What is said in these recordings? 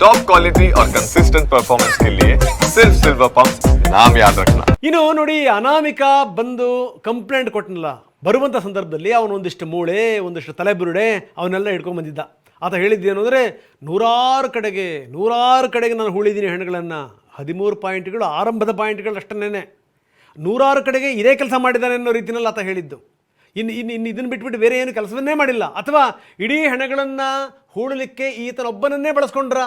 Top quality और consistent performance के लिए सिर्फ सिल्वर पंप नाम याद रखना ಇನ್ನು ನೋಡಿ ಅನಾಮಿಕಾ ಬಂದು ಕಂಪ್ಲೇಂಟ್ ಕೊಟ್ಟನಲ್ಲ ಬರುವಂಥ ಸಂದರ್ಭದಲ್ಲಿ ಅವನು ಒಂದಿಷ್ಟು ಮೂಳೆ ಒಂದಿಷ್ಟು ತಲೆಬುರುಡೆ ಅವನ್ನೆಲ್ಲ ಹಿಡ್ಕೊಂಡ್ ಬಂದಿದ್ದ ಆತ ಹೇಳಿದ್ದೇನು ಅಂದರೆ ನೂರಾರು ಕಡೆಗೆ ನೂರಾರು ಕಡೆಗೆ ನಾನು ಹೂಳಿದ್ದೀನಿ ಹೆಣ್ಣುಗಳನ್ನು ಹದಿಮೂರು ಪಾಯಿಂಟ್ಗಳು ಆರಂಭದ ಪಾಯಿಂಟ್ಗಳು ಅಷ್ಟನ್ನೇ ನೂರಾರು ಕಡೆಗೆ ಇದೇ ಕೆಲಸ ಮಾಡಿದ್ದಾನೆ ಅನ್ನೋ ರೀತಿಯಲ್ಲಿ ಆತ ಹೇಳಿದ್ದು ಇನ್ನು ಇನ್ನು ಇನ್ನು ಇದನ್ನು ಬಿಟ್ಬಿಟ್ಟು ಬೇರೆ ಏನು ಕೆಲಸವನ್ನೇ ಮಾಡಿಲ್ಲ ಅಥವಾ ಇಡೀ ಹೆಣಗಳನ್ನು ಹೂಳಲಿಕ್ಕೆ ಈತನೊಬ್ಬನನ್ನೇ ಬಳಸ್ಕೊಂಡ್ರ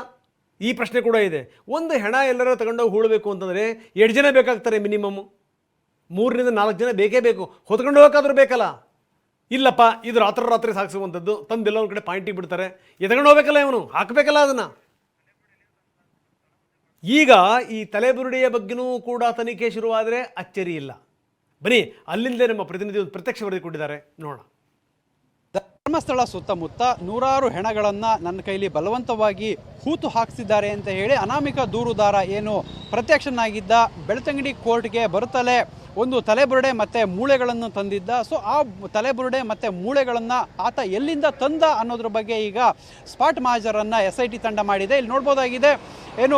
ಈ ಪ್ರಶ್ನೆ ಕೂಡ ಇದೆ. ಒಂದು ಹೆಣ ಎಲ್ಲರೂ ತಗೊಂಡೋಗಿ ಹೂಳಬೇಕು ಅಂತಂದರೆ ಎರಡು ಜನ ಬೇಕಾಗ್ತಾರೆ ಮಿನಿಮಮ್ ಮೂರರಿಂದ ನಾಲ್ಕು ಜನ ಬೇಕೇ ಬೇಕು. ಹೊತ್ಕೊಂಡು ಹೋಗೋಕ್ಕಾದ್ರೂ ಬೇಕಲ್ಲ? ಇಲ್ಲಪ್ಪ ಇದು ರಾತ್ರಿ ರಾತ್ರಿ ಸಾಗಿಸುವಂಥದ್ದು ತಂದೆಲ್ಲ ಒಂದು ಕಡೆ ಪಾಯಿಂಟಿಗೆ ಬಿಡ್ತಾರೆ. ಎತ್ಕೊಂಡು ಹೋಗ್ಬೇಕಲ್ಲ ಇವನು? ಹಾಕಬೇಕಲ್ಲ ಅದನ್ನು? ಈಗ ಈ ತಲೆಬುರುಡೆಯ ಬಗ್ಗೆನೂ ಕೂಡ ತನಿಖೆ ಶುರುವಾದರೆ ಅಚ್ಚರಿ ಇಲ್ಲ. ಬನ್ನಿ, ಅಲ್ಲಿಂದಲೇ ನಮ್ಮ ಪ್ರತಿನಿಧಿ ಒಂದು ಪ್ರತ್ಯಕ್ಷ ವರದಿ ನೋಡೋಣ. ಧರ್ಮಸ್ಥಳ ಸುತ್ತಮುತ್ತ ನೂರಾರು ಹೆಣಗಳನ್ನು ನನ್ನ ಕೈಲಿ ಬಲವಂತವಾಗಿ ಹೂತು ಹಾಕಿಸಿದ್ದಾರೆ ಅಂತ ಹೇಳಿ ಅನಾಮಿಕ ದೂರುದಾರ ಏನು ಪ್ರತ್ಯಕ್ಷನಾಗಿದ್ದ ಬೆಳ್ತಂಗಡಿ ಕೋರ್ಟ್ಗೆ ಬರುತ್ತಲೇ ಒಂದು ತಲೆಬುರುಡೆ ಮತ್ತು ಮೂಳೆಗಳನ್ನು ತಂದಿದ್ದ. ಸೊ ಆ ತಲೆಬುರುಡೆ ಮತ್ತು ಮೂಳೆಗಳನ್ನು ಆತ ಎಲ್ಲಿಂದ ತಂದ ಅನ್ನೋದ್ರ ಬಗ್ಗೆ ಈಗ ಸ್ಪಾಟ್ ಮಹಾಜರನ್ನು ಎಸ್ ಐ ಟಿ ತಂಡ ಮಾಡಿದೆ. ಇಲ್ಲಿ ನೋಡ್ಬೋದಾಗಿದೆ, ಏನು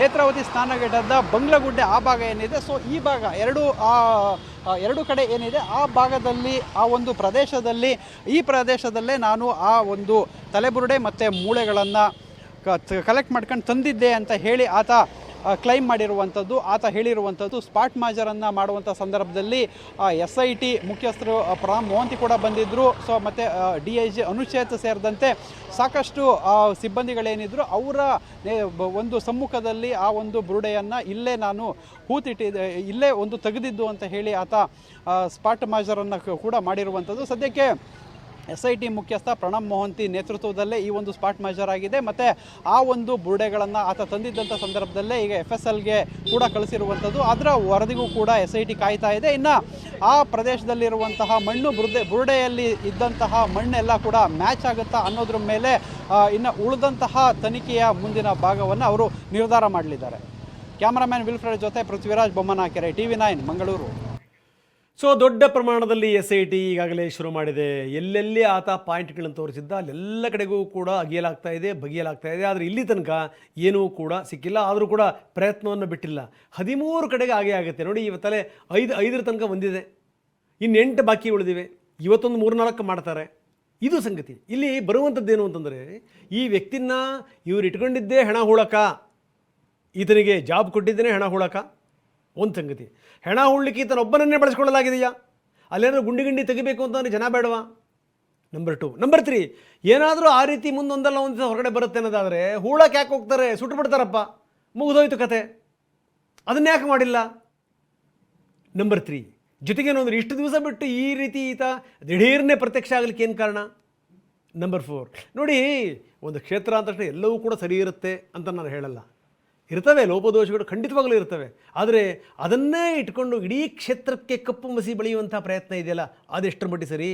ನೇತ್ರಾವತಿ ಸ್ನಾನಘಟ್ಟದ ಬಂಗ್ಲಗುಡ್ಡೆ ಆ ಭಾಗ ಏನಿದೆ. ಸೊ ಈ ಭಾಗ ಎರಡು ಎರಡು ಕಡೆ ಏನಿದೆ, ಆ ಭಾಗದಲ್ಲಿ, ಆ ಒಂದು ಪ್ರದೇಶದಲ್ಲಿ, ಈ ಪ್ರದೇಶದಲ್ಲೇ ನಾನು ಆ ಒಂದು ತಲೆಬುರುಡೆ ಮತ್ತು ಮೂಳೆಗಳನ್ನು ಕಲೆಕ್ಟ್ ಮಾಡ್ಕೊಂಡು ತಂದಿದ್ದೆ ಅಂತ ಹೇಳಿ ಆತ ಕ್ಲೈಮ್ ಮಾಡಿರುವಂಥದ್ದು, ಆತ ಹೇಳಿರುವಂಥದ್ದು ಸ್ಪಾಟ್ ಮಾಜರನ್ನು ಮಾಡುವಂಥ ಸಂದರ್ಭದಲ್ಲಿ ಎಸ್ ಐ ಟಿ ಮುಖ್ಯಸ್ಥರು ಪ್ರಣಾಮ್ ಮೋಹಂತಿ ಕೂಡ ಬಂದಿದ್ದರು ಸೊ ಮತ್ತು ಡಿ ಐ ಜಿ ಅನುಚೇತ್ ಸೇರಿದಂತೆ ಸಾಕಷ್ಟು ಸಿಬ್ಬಂದಿಗಳೇನಿದ್ರು, ಅವರ ಒಂದು ಸಮ್ಮುಖದಲ್ಲಿ ಆ ಒಂದು ಬುರುಡೆಯನ್ನು ಇಲ್ಲೇ ನಾನು ಹೂತಿಟ್ಟಿದ್ದೆ, ಇಲ್ಲೇ ಒಂದು ತೆಗೆದಿದ್ದು ಅಂತ ಹೇಳಿ ಆತ ಸ್ಪಾಟ್ ಮಾಜರನ್ನು ಕೂಡ ಮಾಡಿರುವಂಥದ್ದು. ಸದ್ಯಕ್ಕೆ ಎಸ್ ಐ ಟಿ ಮುಖ್ಯಸ್ಥ ಪ್ರಣಬ್ ಮೊಹಂತಿ ನೇತೃತ್ವದಲ್ಲೇ ಈ ಒಂದು ಸ್ಪಾಟ್ ಮೇಜರ್ ಆಗಿದೆ. ಮತ್ತು ಆ ಒಂದು ಬುರುಡೆಗಳನ್ನು ಆತ ತಂದಿದ್ದಂಥ ಸಂದರ್ಭದಲ್ಲೇ ಈಗ ಎಫ್ ಎಸ್ ಎಲ್ಗೆ ಕೂಡ ಕಳಿಸಿರುವಂಥದ್ದು ಅದರ ವರದಿಗೂ ಕೂಡ ಎಸ್ ಐ ಟಿ ಕಾಯ್ತಾ ಇದೆ. ಇನ್ನು ಆ ಪ್ರದೇಶದಲ್ಲಿರುವಂತಹ ಮಣ್ಣು ಬುರುಡೆ, ಬುರುಡೆಯಲ್ಲಿ ಇದ್ದಂತಹ ಮಣ್ಣೆಲ್ಲ ಕೂಡ ಮ್ಯಾಚ್ ಆಗುತ್ತಾ ಅನ್ನೋದ್ರ ಮೇಲೆ ಇನ್ನು ಉಳಿದಂತಹ ತನಿಖೆಯ ಮುಂದಿನ ಭಾಗವನ್ನು ಅವರು ನಿರ್ಧಾರ ಮಾಡಲಿದ್ದಾರೆ. ಕ್ಯಾಮರಾಮ್ಯಾನ್ ವಿಲ್ಫ್ರೆಡ್ ಜೊತೆ Prithviraj Bommanakere T V nine, Mangaluru. So, ದೊಡ್ಡ ಪ್ರಮಾಣದಲ್ಲಿ ಎಸ್ ಐ ಟಿ ಈಗಾಗಲೇ ಶುರು ಮಾಡಿದೆ. ಎಲ್ಲೆಲ್ಲಿ ಆತ ಪಾಯಿಂಟ್ಗಳನ್ನು ತೋರಿಸಿದ್ದ, ಅಲ್ಲೆಲ್ಲ ಕಡೆಗೂ ಕೂಡ ಅಗಿಯಲಾಗ್ತಾ ಇದೆ, ಬಗೆಯಲಾಗ್ತಾ ಇದೆ. ಆದರೆ ಇಲ್ಲಿ ತನಕ ಏನೂ ಕೂಡ ಸಿಕ್ಕಿಲ್ಲ. ಆದರೂ ಕೂಡ ಪ್ರಯತ್ನವನ್ನು ಬಿಟ್ಟಿಲ್ಲ. ಹದಿಮೂರು ಕಡೆಗೆ ಹಾಗೆ ಆಗುತ್ತೆ. ನೋಡಿ ಇವತ್ತಲೇ ಐದು, ಐದರ ತನಕ ಬಂದಿದೆ. ಇನ್ನು ಎಂಟು ಬಾಕಿ ಉಳಿದಿವೆ. ಇವತ್ತೊಂದು ಮೂರು ನಾಲ್ಕು ಮಾಡ್ತಾರೆ. ಇದು ಸಂಗತಿ. ಇಲ್ಲಿ ಬರುವಂಥದ್ದೇನು ಅಂತಂದರೆ, ಈ ವ್ಯಕ್ತಿನ ಇವ್ರು ಇಟ್ಕೊಂಡಿದ್ದೇ ಹೆಣ ಹೂಳಕ. ಈತನಿಗೆ ಜಾಬ್ ಕೊಟ್ಟಿದ್ದೇನೆ ಹೆಣ ಹೂಳಕ. ಒಂದು ಸಂಗತಿ, ಹೆಣ ಹೂಳ್ಲಿಕ್ಕೆ ಈತನೊಬ್ಬನನ್ನೇ ಬಳಸ್ಕೊಳ್ಳಲಾಗಿದೆಯಾ? ಅಲ್ಲೇನೋ ಗುಂಡಿ ಗುಂಡಿ ತೆಗಿಬೇಕು ಅಂತಂದ್ರೆ ಜನ ಬೇಡವಾ? ನಂಬರ್ ಟು ನಂಬರ್ ತ್ರೀ ಏನಾದರೂ ಆ ರೀತಿ ಮುಂದೊಂದಲ್ಲ ಒಂದು ಹೊರಗಡೆ ಬರುತ್ತೆ ಅನ್ನೋದಾದರೆ ಹೂಳಕ್ಕೆ ಯಾಕೆ ಹೋಗ್ತಾರೆ? ಸುಟ್ಟು ಬಿಡ್ತಾರಪ್ಪ. ಮುಗಿದೋಯ್ತು ಕತೆ. ಅದನ್ನ ಯಾಕೆ ಮಾಡಿಲ್ಲ? ನಂಬರ್ ತ್ರೀ ಜೊತೆಗೆ ಏನಂದ್ರೆ ಇಷ್ಟು ದಿವಸ ಬಿಟ್ಟು ಈ ರೀತಿ ಈತ ದಿಢೀರ್ನೇ ಪ್ರತ್ಯಕ್ಷ ಆಗಲಿಕ್ಕೆ ಏನು ಕಾರಣ? ನಂಬರ್ ಫೋರ್ ನೋಡಿ, ಒಂದು ಕ್ಷೇತ್ರ ಅಂತ ಎಲ್ಲವೂ ಕೂಡ ಸರಿ ಇರುತ್ತೆ ಅಂತ ನಾನು ಹೇಳಲ್ಲ. ಇರ್ತವೆ, ಲೋಪದೋಷಗಳು ಖಂಡಿತವಾಗಲೂ ಇರ್ತವೆ. ಆದರೆ ಅದನ್ನೇ ಇಟ್ಕೊಂಡು ಇಡೀ ಕ್ಷೇತ್ರಕ್ಕೆ ಕಪ್ಪು ಮಸಿ ಬೆಳೆಯುವಂಥ ಪ್ರಯತ್ನ ಇದೆಯಲ್ಲ, ಅದೆಷ್ಟರ ಮಟ್ಟಿಗೆ ಸರಿ?